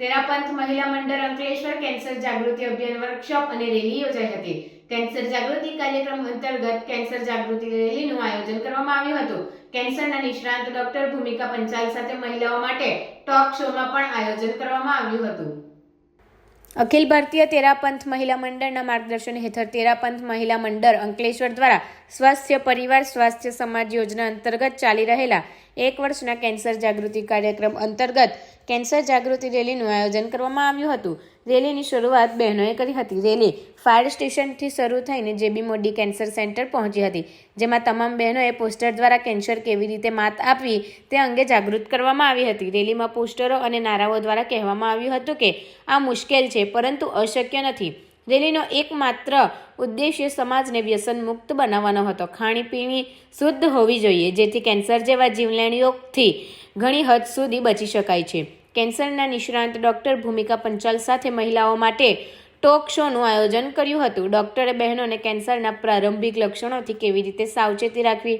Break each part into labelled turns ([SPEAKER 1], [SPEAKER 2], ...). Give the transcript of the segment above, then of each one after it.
[SPEAKER 1] તેરાપંથ મહિલા મંડળ અંકલેશ્વર કેન્સર જાગૃતિ અભિયાન વર્કશોપ અને રેલી યોજાઈ હતી. કેન્સર જાગૃતિ કાર્યક્રમ અંતર્ગત કેન્સર જાગૃતિ રેલીનું આયોજન કરવામાં આવ્યું હતું. કેન્સરના નિષ્ણાંત ડોક્ટર ભૂમિકા પંચાલ સાથે મહિલાઓ માટે ટોક શોમાં પણ આયોજન કરવામાં આવ્યું હતું. અખિલ ભારતીય તેરાપંથ મહિલા મંડળના માર્ગદર્શન હેઠળ તેરાપંથ મહિલા મંડળ અંકલેશ્વર દ્વારા સ્વાસ્થ્ય પરિવાર, સ્વાસ્થ્ય સમાજ યોજના અંતર્ગત ચાલી રહેલા એક વર્ષના કેન્સર જાગૃતિ કાર્યક્રમ અંતર્ગત કેન્સર જાગૃતિ રેલીનું આયોજન કરવામાં આવ્યું હતું. રેલીની શરૂઆત બહેનોએ કરી હતી. રેલી ફાયર સ્ટેશનથી શરૂ થઈને જેબી મોડી કેન્સર સેન્ટર પહોંચી હતી, જેમાં તમામ બહેનોએ પોસ્ટર દ્વારા કેન્સર કેવી રીતે માત આપવી તે અંગે જાગૃત કરવામાં આવી હતી. રેલીમાં પોસ્ટરો અને નારાઓ દ્વારા કહેવામાં આવ્યું હતું કે, આ મુશ્કેલ છે, પરંતુ અશક્ય નથી. રેલીનો એકમાત્ર ઉદ્દેશ્ય સમાજને વ્યસન મુક્ત બનાવવાનો હતો. ખાણીપીણી શુદ્ધ હોવી જોઈએ, જેથી કેન્સર જેવા જીવલેણીઓથી ઘણી હદ સુધી બચી શકાય છે. કેન્સરના નિષ્ણાંત ડોક્ટર ભૂમિકા પંચાલ સાથે મહિલાઓ માટે ટોક શોનું આયોજન કર્યું હતું. ડોક્ટરે બહેનોને કેન્સરના પ્રારંભિક લક્ષણોથી કેવી રીતે સાવચેતી રાખવી?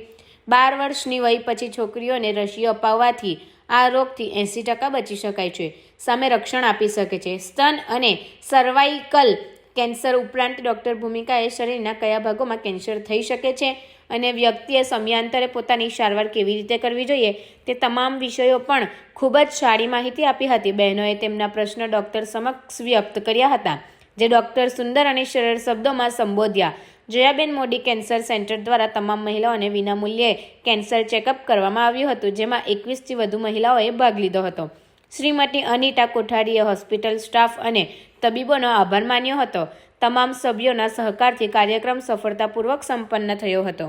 [SPEAKER 1] બાર વર્ષની વય પછી છોકરીઓને રસી અપાવવાથી આ રોગથી એંસી ટકા બચી શકાય છે. સામે રક્ષણ આપી શકે છે. સ્તન અને સર્વાઇકલ કેન્સર ઉપરાંત ડૉક્ટર ભૂમિકાએ શરીરના કયા ભાગોમાં કેન્સર થઈ શકે છે અને વ્યક્તિએ સમયાંતરે પોતાની સારવાર કેવી રીતે કરવી જોઈએ તે તમામ વિષયો પણ ખૂબ જ સારી માહિતી આપી હતી. બહેનોએ તેમના પ્રશ્ન ડૉક્ટર સમક્ષ વ્યક્ત કર્યા હતા, જે ડૉક્ટર સુંદર અને સરળ શબ્દોમાં સંબોધ્યા. જયાબેન મોદી કેન્સર સેન્ટર દ્વારા તમામ મહિલાઓને વિનામૂલ્યે કેન્સર ચેકઅપ કરવામાં આવ્યું હતું, જેમાં એકવીસથી વધુ મહિલાઓએ ભાગ લીધો હતો. શ્રીમતી અનિતા કોઠારીએ હોસ્પિટલ સ્ટાફ અને તબીબોનો આભાર માન્યો હતો. તમામ સભ્યોના સહકારથી કાર્યક્રમ સફળતાપૂર્વક સંપન્ન થયો હતો.